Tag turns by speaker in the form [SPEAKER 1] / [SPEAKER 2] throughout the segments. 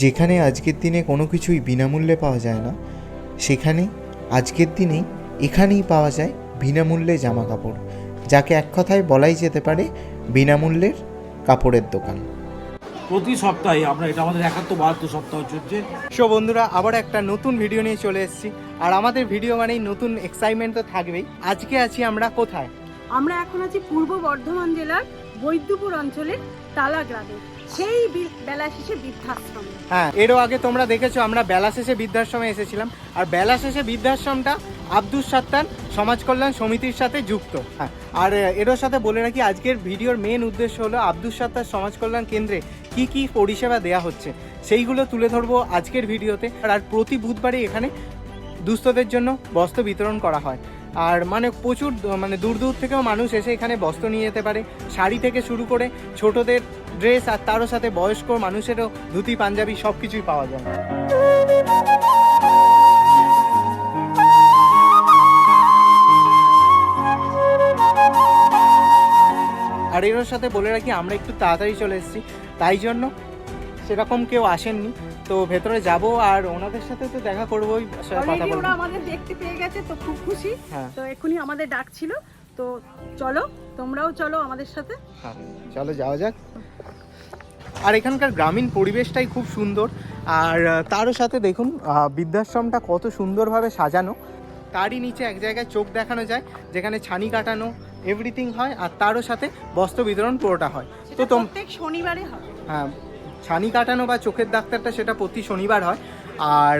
[SPEAKER 1] যেখানে আজকের দিনে কোনো কিছুই বিনামূল্যে পাওয়া যায় না সেখানে আজকের দিনেই এখানেই পাওয়া যায় বিনামূল্যে জামা কাপড় যাকে এক কথায় বলাই যেতে পারে বিনামূল্যের কাপড়ের দোকান।
[SPEAKER 2] প্রতি সপ্তাহে আমরা এটা আমাদের একাত্তর বাহাত্তর সপ্তাহ চলছে।
[SPEAKER 3] সো বন্ধুরা আবার একটা নতুন ভিডিও নিয়ে চলে এসেছি। আর আমাদের ভিডিও মানেই নতুন এক্সাইটমেন্ট তো থাকবেই। আজকে আছি আমরা কোথায়?
[SPEAKER 4] আমরা এখন আছি পূর্ব বর্ধমান জেলার বৈদ্যপুর অঞ্চলের তালা গ্রামে। সেই বেলা শেষে বৃদ্ধাশ্রমে।
[SPEAKER 3] হ্যাঁ এরও আগে তোমরা দেখেছ, আমরা বেলা শেষে বৃদ্ধাশ্রমে এসেছিলাম। আর বেলা শেষে বৃদ্ধাশ্রমটা আব্দুল সাত্তার সমাজ কল্যাণ সমিতির সাথে যুক্ত। হ্যাঁ আর এরও সাথে বলে রাখি, আজকের ভিডিওর মেন উদ্দেশ্য হলো আব্দুল সাত্তার সমাজ কল্যাণ কেন্দ্রে কি কি পরিষেবা দেওয়া হচ্ছে, সেইগুলো তুলে ধরবো আজকের ভিডিওতে। আর প্রতি বুধবারে এখানে দুস্থদের জন্য বস্ত্র বিতরণ করা হয়। আর মানে প্রচুর মানে দূর দূর থেকেও মানুষ এসে এখানে বস্ত্র নিয়ে যেতে পারে। শাড়ি থেকে শুরু করে ছোটদের ড্রেস আর তারও সাথে বয়স্ক মানুষেরও ধুতি পাঞ্জাবি সব কিছুই পাওয়া যায়। আর এর সাথে বলে রাখি আমরা একটু তাড়াতাড়ি চলে এসেছি। তাই জন্য সেরকম কেউ আসেননি। তো ভেতরে যাব আর ওনাদের সাথে তো দেখা করব কথা বলব।
[SPEAKER 4] আমাদের দেখতে পেয়ে গেছে তো খুব খুশি।
[SPEAKER 3] হ্যাঁ।
[SPEAKER 4] তো এক্ষুনি আমাদের ডাক ছিল তো চলো তোমরাও চলো আমাদের সাথে।
[SPEAKER 3] হ্যাঁ চলো যাওয়া যাক। আর এখানকার গ্রামীণ পরিবেশটাই খুব সুন্দর। আর তারও সাথে দেখুন বৃদ্ধাশ্রমটা কত সুন্দরভাবে সাজানো। তারই নিচে এক জায়গায় চোখ দেখানো যায় যেখানে ছানি কাটানো এভরিথিং হয় আর তারও সাথে বস্ত্র বিতরণ পুরোটা হয়। তো
[SPEAKER 4] প্রত্যেক শনিবারে
[SPEAKER 3] হ্যাঁ। ছানি কাটানো বা চোখের ডাক্তারটা সেটা প্রতি শনিবার হয় আর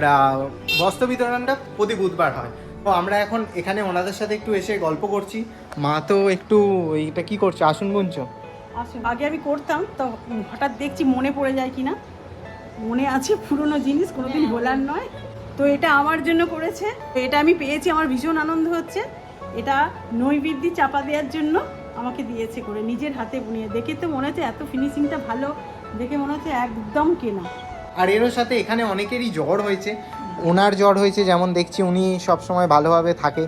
[SPEAKER 3] বস্ত্র বিতরণটা প্রতি বুধবার হয়। তো আমরা এখন এখানে ওনাদের সাথে একটু এসে গল্প করছি। মা তো একটু এইটা কি করছ? আসুন গুনছো?
[SPEAKER 4] আগে আমি করতাম তো হঠাৎ দেখছি মনে পড়ে যায় কিনা। মনে আছে পুরনো জিনিস কোনোদিন বলার নয়। তো এটা আমার জন্য করেছে। তো এটা আমি পেয়েছি আমার ভীষণ আনন্দ হচ্ছে। এটা নৈবেদ্যি চাপা দেওয়ার জন্য আমাকে দিয়েছে করে নিজের হাতে বুনিয়ে। দেখে তো মনে হচ্ছে এত ফিনিশিংটা ভালো দেখে মনে হচ্ছে একদম কেনা।
[SPEAKER 3] আর এরও সাথে এখানে অনেকেরই জ্বর হয়েছে। ওনার জ্বর হয়েছে যেমন দেখছি উনি সবসময় ভালোভাবে থাকে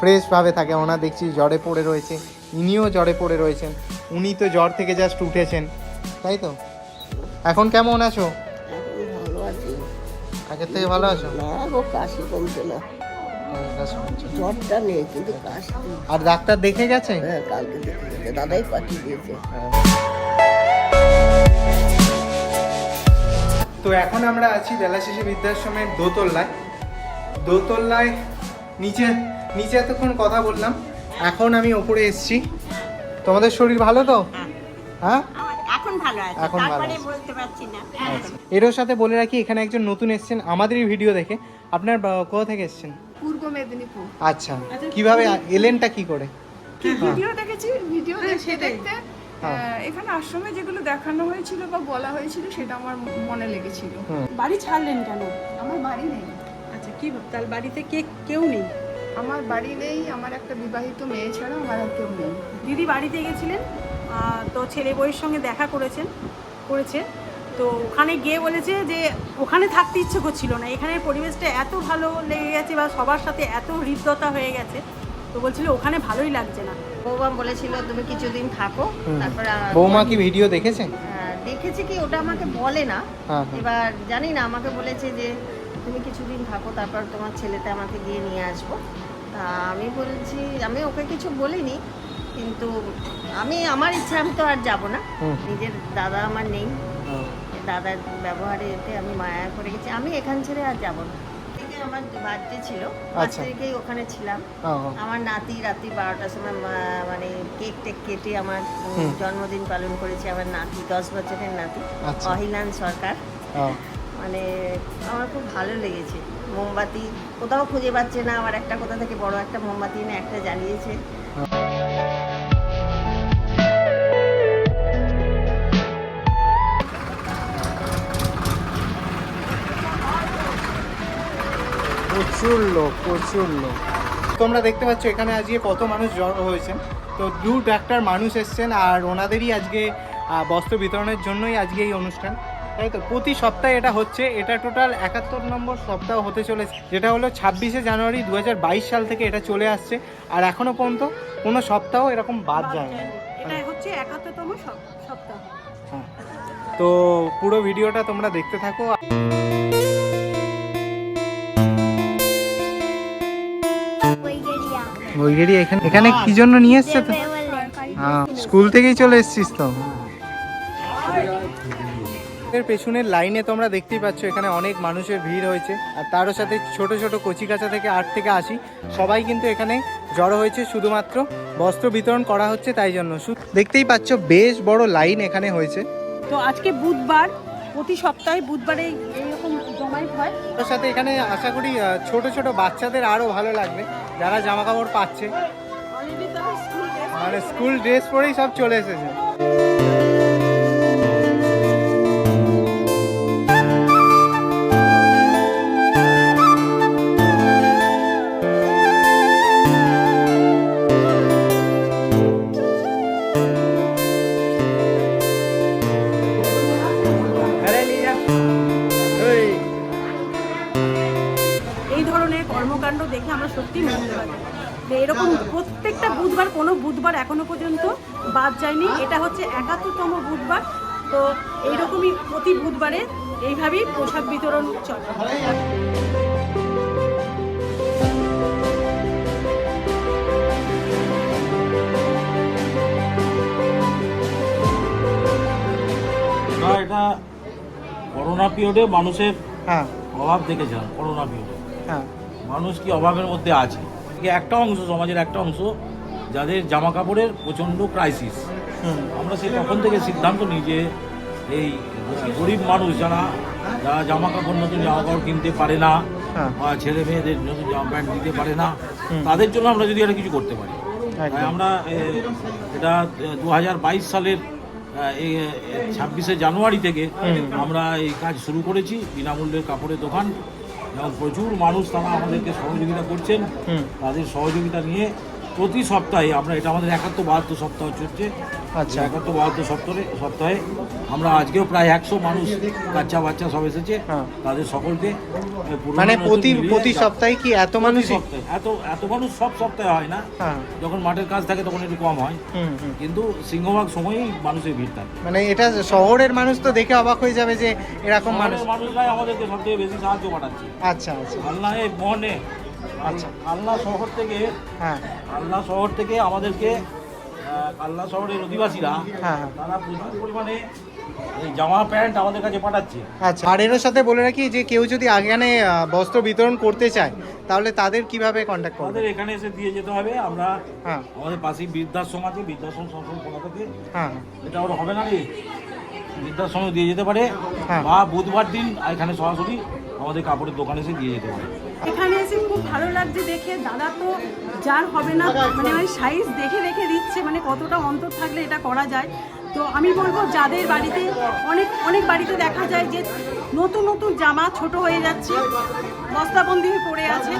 [SPEAKER 3] ফ্রেশভাবে থাকে। ওনার দেখছি জ্বরে পড়ে রয়েছে ইনিও জ্বরে পড়ে রয়েছেন। উনি তো জ্বর থেকে জাস্ট উঠেছেন। তাই তো? এখন কেমন আছো?
[SPEAKER 5] ভালো আছি।
[SPEAKER 3] আগের থেকে ভালো আছো?
[SPEAKER 5] না গো কাশি কমছে না। জ্বরটা নেই কিন্তু কাশি।
[SPEAKER 3] আর ডাক্তার দেখে গেছে?
[SPEAKER 5] হ্যাঁ কালকে দেখে গেছে। দাদাই পাঠিয়ে দিয়েছে।
[SPEAKER 3] তো এখন আমরা আছি বেলা শেষে বৃদ্ধাশ্রমের দোতলায়। দোতলায় নিচে নিচে এতক্ষণ কথা বললাম। এখন আমি ওপরে এসেছি। তোমাদের শরীর ভালো তো? হ্যাঁ।
[SPEAKER 6] এখন ভালো আছে
[SPEAKER 3] এখন
[SPEAKER 6] তারপরে বলতে পারছি না।
[SPEAKER 3] আচ্ছা। এরও সাথে বলে রাখি এখানে একজন নতুন এসেছেন আমাদেরই ভিডিও দেখে। আপনার কোথা থেকে এসেছেন?
[SPEAKER 7] পূর্ব মেদিনীপুর।
[SPEAKER 3] আচ্ছা। কীভাবে এলেনটা কি করে?
[SPEAKER 7] ভিডিও দেখেছি? ভিডিও দেখতে দেখতে
[SPEAKER 3] হ্যাঁ।
[SPEAKER 7] এখানে আশ্রমে যেগুলো দেখানো হয়েছিল বা বলা হয়েছিল সেটা আমার মনে লেগেছিল।
[SPEAKER 4] বাড়ি ছাড়লেন কেন?
[SPEAKER 7] আমার বাড়ি নেই।
[SPEAKER 4] আচ্ছা কি তার বাড়িতে কে কেউ নেই?
[SPEAKER 7] আমার বাড়ি নেই আমার একটা বিবাহিত মেয়ে ছাড়া আমার আর কেউ নেই।
[SPEAKER 4] দিদি বাড়িতে গেছিলেন তো ছেলে বউয়ের সঙ্গে দেখা করেছেন করেছে। তো ওখানে গিয়ে বলেছে যে ওখানে থাকতে ইচ্ছে করছিল না এখানের পরিবেশটা এত ভালো লেগে গেছে বা সবার সাথে এত হৃদ্যতা হয়ে গেছে তো বলছিল ওখানে ভালোই লাগছে না।
[SPEAKER 6] বৌমা বলেছিল তুমি কিছুদিন থাকো। তারপরে
[SPEAKER 3] বৌমা কি ভিডিও দেখেছে?
[SPEAKER 6] দেখেছি কি ওটা আমাকে বলে না।
[SPEAKER 3] হ্যাঁ হ্যাঁ।
[SPEAKER 6] এবার জানি না আমাকে বলেছে যে তুমি কিছুদিন থাকো তারপর তোমার ছেলেটা আমাকে দিয়ে নিয়ে আসব। তা আমি বলছি আমি ওকে কিছু বলিনি কিন্তু আমি আমার ইচ্ছা আমি তো আর যাব না। নিজের দাদা আমার নেই। দাদার ব্যবহারে এতে আমি মায়া করে গেছি। আমি এখান ছেড়ে আর যাব না। আমার বার্থডে ছিল। পাঁচ
[SPEAKER 3] আচ্ছা।
[SPEAKER 6] তারিখেই ওখানে ছিলাম। আমার নাতি রাত্রি বারোটার সময় মানে কেক টেক কেটে আমার জন্মদিন পালন করেছে আমার নাতি দশ বছরের নাতি।
[SPEAKER 3] আচ্ছা।
[SPEAKER 6] অহিলান সরকার। মানে আমার খুব ভালো লেগেছে। মোমবাতি। কোথাও খুঁজে পাচ্ছে না, আবার একটা কোথা থেকে বড় একটা মোমবাতি এনে একটা জ্বালিয়েছে।
[SPEAKER 3] প্রচুর লোক প্রচুর লোক। তোমরা দেখতে পাচ্ছ, এখানে আজকে কত মানুষ জড়ো হয়েছেন তো দূর ডাক্তার মানুষ এসছেন, আর ওনাদেরই আজকে বস্ত্র বিতরণের জন্যই আজকে এই অনুষ্ঠান। তাই তো? প্রতি সপ্তাহে এটা হচ্ছে। এটা টোটাল একাত্তর নম্বর সপ্তাহ হতে চলেছে। যেটা হলো ছাব্বিশে জানুয়ারি দু হাজার বাইশ সাল থেকে এটা চলে আসছে। আর এখনও পর্যন্ত কোনো সপ্তাহ এরকম বাদ যায় না।
[SPEAKER 4] এটা হচ্ছে একাত্তরতম সপ্তাহ।
[SPEAKER 3] হ্যাঁ। তো পুরো ভিডিওটা তোমরা দেখতে থাকো। বইগেরি এখানে এখানে কি জন্য নিয়ে এসছে তো? হ্যাঁ। স্কুল থেকেই চলে এসছিস তো? এর পেছনের লাইনে তোমরা দেখতেই পাচ্ছ এখানে অনেক মানুষের ভিড় হয়েছে। আর তারও সাথে ছোট ছোট কচিকাচা থেকে আট থেকে আসি সবাই কিন্তু এখানে জড়ো হয়েছে শুধুমাত্র বস্ত্র বিতরণ করা হচ্ছে তাই জন্য। দেখতেই পাচ্ছ বেশ বড় লাইন এখানে হয়েছে।
[SPEAKER 4] তো আজকে বুধবার প্রতি সপ্তাহে বুধবারে এইরকম জমায়েত হয়।
[SPEAKER 3] তার সাথে এখানে আশা করি ছোট ছোট বাচ্চাদের আরও ভালো লাগবে যারা জামা কাপড় পাচ্ছে মানে স্কুল ড্রেস পরেই সব চলে এসেছে।
[SPEAKER 4] এরকম প্রত্যেকটা বুধবার কোনো বুধবার এখনও পর্যন্ত বাদ যায়নি। এটা হচ্ছে একাত্তরতম বুধবার। তো এইরকমই প্রতি বুধবারে এইভাবেই পোশাক বিতরণ চলে।
[SPEAKER 2] এটা করোনা পিরিয়ডে মানুষের
[SPEAKER 3] হ্যাঁ।
[SPEAKER 2] অভাব দেখেছিলাম করোনা পিরিয়ডে।
[SPEAKER 3] হ্যাঁ।
[SPEAKER 2] মানুষ কি অভাবের মধ্যে আছে? কি একটা অংশ সমাজের একটা অংশ যাদের জামা কাপড়ের প্রচণ্ড ক্রাইসিস আমরা সেই তখন থেকে সিদ্ধান্ত নিই যে এই গরিব মানুষ যারা যারা জামা কাপড় নতুন জামা কাপড় কিনতে পারে না
[SPEAKER 3] হ্যাঁ।
[SPEAKER 2] বা ছেলে মেয়েদের নতুন জামা প্যান্ট দিতে পারে না তাদের জন্য আমরা যদি একটা কিছু করতে পারি। তাই আমরা এটা দু হাজার বাইশ সালের এই ছাব্বিশে জানুয়ারি থেকে আমরা এই কাজ শুরু করেছি। বিনামূল্যের কাপড়ের দোকান এবং প্রচুর মানুষ তারা আমাদেরকে সহযোগিতা করছেন। তাদের সহযোগিতা নিয়ে প্রতি সপ্তাহে আমরা এটা আমাদের একাত্তর বাহাত্তর সপ্তাহ চলছে।
[SPEAKER 3] আচ্ছা।
[SPEAKER 2] একাত্তর বাহাত্তর সপ্তাহে সপ্তাহে আমরা আজকেও প্রায় একশো মানুষ বাচ্চা বাচ্চা সব এসেছে।
[SPEAKER 3] হ্যাঁ।
[SPEAKER 2] তাদের সকলকে
[SPEAKER 3] মানে প্রতি প্রতি সপ্তাহে কি এত মানুষ
[SPEAKER 2] এত এত মানুষ সব সপ্তাহে হয় না।
[SPEAKER 3] হ্যাঁ।
[SPEAKER 2] যখন মাঠের কাজ থাকে তখন একটু কম হয়। কিন্তু সিংহভাগ সময়ই মানুষের ভিড় থাকে।
[SPEAKER 3] মানে এটা শহরের মানুষ তো দেখে অবাক হয়ে যাবে যে এরকম মানুষ
[SPEAKER 2] মানুষরাই আমাদেরকে সব থেকে বেশি সাহায্য পাঠাচ্ছে
[SPEAKER 3] আচ্ছা আচ্ছা।
[SPEAKER 2] আল্লাহ মনে।
[SPEAKER 3] আচ্ছা।
[SPEAKER 2] আল্লাহ শহর থেকে
[SPEAKER 3] হ্যাঁ।
[SPEAKER 2] আল্লাহ শহর থেকে আমাদেরকে আল্লাহ শহরের অধিবাসীরা
[SPEAKER 3] হ্যাঁ হ্যাঁ।
[SPEAKER 2] তারা প্রচুর পরিমাণে এই জামা প্যান্ট আমাদের কাছে পাঠাচ্ছে।
[SPEAKER 3] আচ্ছা। আর এর সাথে বলে রাখি যে কেউ যদি এখানে বস্ত্র বিতরণ করতে চায় তাহলে তাদের কীভাবে কন্ট্যাক্ট করবে?
[SPEAKER 2] আমাদের এখানে এসে দিয়ে যেতে হবে। আমরা
[SPEAKER 3] হ্যাঁ।
[SPEAKER 2] আমাদের পাশেই বৃদ্ধাশ্রম আছে বৃদ্ধাশ্রম সংসদ কোথা থেকে।
[SPEAKER 3] হ্যাঁ।
[SPEAKER 2] এটা ওরা হবে না রে। বৃদ্ধাশ্রমে দিয়ে যেতে পারে।
[SPEAKER 3] হ্যাঁ।
[SPEAKER 2] বা বুধবার দিন এখানে সরাসরি আমাদের কাপড়ের দোকানে এসে দিয়ে যেতে পারে।
[SPEAKER 4] এখানে এসে খুব ভালো লাগছে দেখে। দাদা তো যার হবে না মানে ওই সাইজ দেখে দেখে দিচ্ছে মানে কতটা অন্তর থাকলে এটা করা যায়। তো আমি বলব যাদের বাড়িতে, অনেক অনেক বাড়িতে দেখা যায় যে নতুন নতুন জামা ছোট হয়ে যাচ্ছে, বস্তাবন্দি হয়ে পড়ে আছে,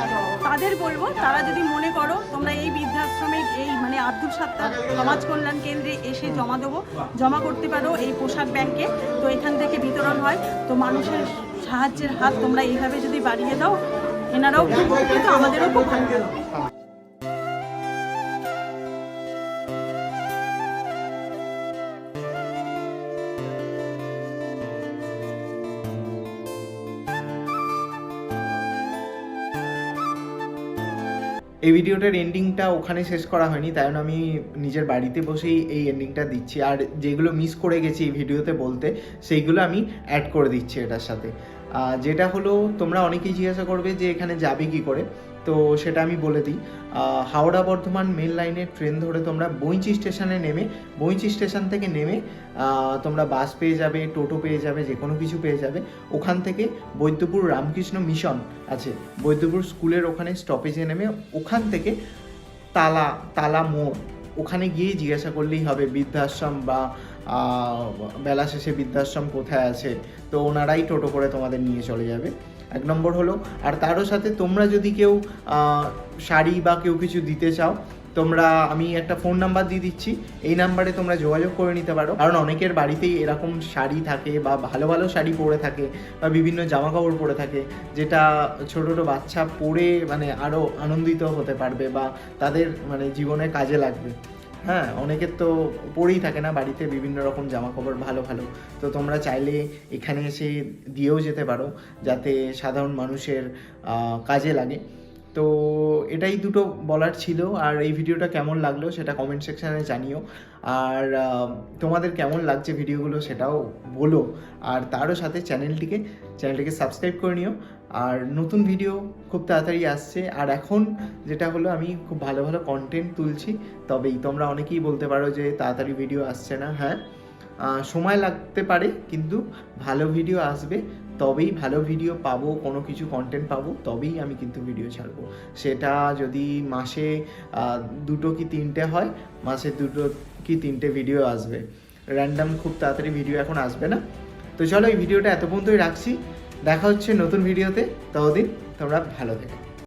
[SPEAKER 4] তাদের বলব তারা যদি মনে করো তোমরা এই বৃদ্ধাশ্রমে, এই মানে আব্দুল সাত্তার সমাজ কল্যাণ কেন্দ্রে এসে জমা দেবো, জমা করতে পারো এই পোশাক ব্যাংকে। তো এখান থেকে বিতরণ হয়। তো মানুষের সাহায্যের হাত তোমরা এইভাবে যদি বাড়িয়ে দাও এনারাও খুব উপকৃত আমাদেরও খুব ভালো।
[SPEAKER 1] এই ভিডিওটার এন্ডিংটা ওখানে শেষ করা হয়নি, তাই জন্য আমি নিজের বাড়িতে বসেই এই এন্ডিংটা দিচ্ছি আর যেগুলো মিস করে গেছি এই ভিডিওতে বলতে, সেইগুলো আমি অ্যাড করে দিচ্ছি এটার সাথে যেটা হলো তোমরা অনেকেই জিজ্ঞাসা করবে যে এখানে যাবে কি করে। তো সেটা আমি বলে দিই। হাওড়া বর্ধমান মেল লাইনের ট্রেন ধরে তোমরা বইচি স্টেশনে নেমে বইচি স্টেশন থেকে নেমে তোমরা বাস পেয়ে যাবে, টোটো পেয়ে যাবে যে কোনো কিছু পেয়ে যাবে। ওখান থেকে বৈদ্যপুর রামকৃষ্ণ মিশন আছে। বৈদ্যপুর স্কুলের ওখানে স্টপেজে নেমে ওখান থেকে তালা তালা মোড়। ওখানে গিয়ে জিজ্ঞাসা করলেই হবে বৃদ্ধাশ্রম বা বেলা শেষে বৃদ্ধাশ্রম কোথায় আছে? তো ওনারাই টোটো করে তোমাদের নিয়ে চলে যাবে। এক নম্বর হলো, আর তারও সাথে তোমরা যদি কেউ শাড়ি বা কেউ কিছু দিতে চাও, তোমরা, আমি একটা ফোন নাম্বার দিয়ে দিচ্ছি। এই নাম্বারে তোমরা যোগাযোগ করে নিতে পারো। কারণ অনেকের বাড়িতেই এরকম শাড়ি থাকে বা ভালো ভালো শাড়ি পরে থাকে বা বিভিন্ন জামা কাপড় পরে থাকে, যেটা ছোট ছোট বাচ্চা পরে মানে আরও আনন্দিত হতে পারবে বা তাদের মানে জীবনে কাজে লাগবে। হ্যাঁ অনেকের তো পরেই থাকে না বাড়িতে, বিভিন্ন রকম জামা কাপড় ভালো ভালো। তো তোমরা চাইলে এখানে এসে দিয়েও যেতে পারো, যাতে সাধারণ মানুষের কাজে লাগে। তো এটাই দুটো বলার ছিল। আর এই ভিডিওটা কেমন লাগল সেটা কমেন্ট সেকশানে জানিও। আর তোমাদের কেমন লাগছে ভিডিওগুলো সেটাও বলো। আর তারও সাথে চ্যানেলটিকে চ্যানেলটিকে সাবস্ক্রাইব করে নিও। আর নতুন ভিডিও খুব তাড়াতাড়ি আসছে। আর এখন যেটা হলো, আমি খুব ভালো ভালো কন্টেন্ট তুলছি। তবেই তোমরা অনেকেই বলতে পারো যে তাড়াতাড়ি ভিডিও আসছে না। হ্যাঁ সময় লাগতে পারে, কিন্তু ভালো ভিডিও আসবে। তবেই ভালো ভিডিও পাবো, কোনো কিছু কন্টেন্ট পাবো, তবেই আমি কিন্তু ভিডিও ছাড়বো। সেটা যদি মাসে দুটো কি তিনটে হয়, মাসে দুটো কি তিনটে ভিডিও আসবে। র্যান্ডাম খুব তাড়াতাড়ি ভিডিও এখন আসবে না। তো চলো এই ভিডিওটা এত পর্যন্তই রাখছি। দেখা হচ্ছে নতুন ভিডিওতে ততদিন তোমরা ভালো থেকো।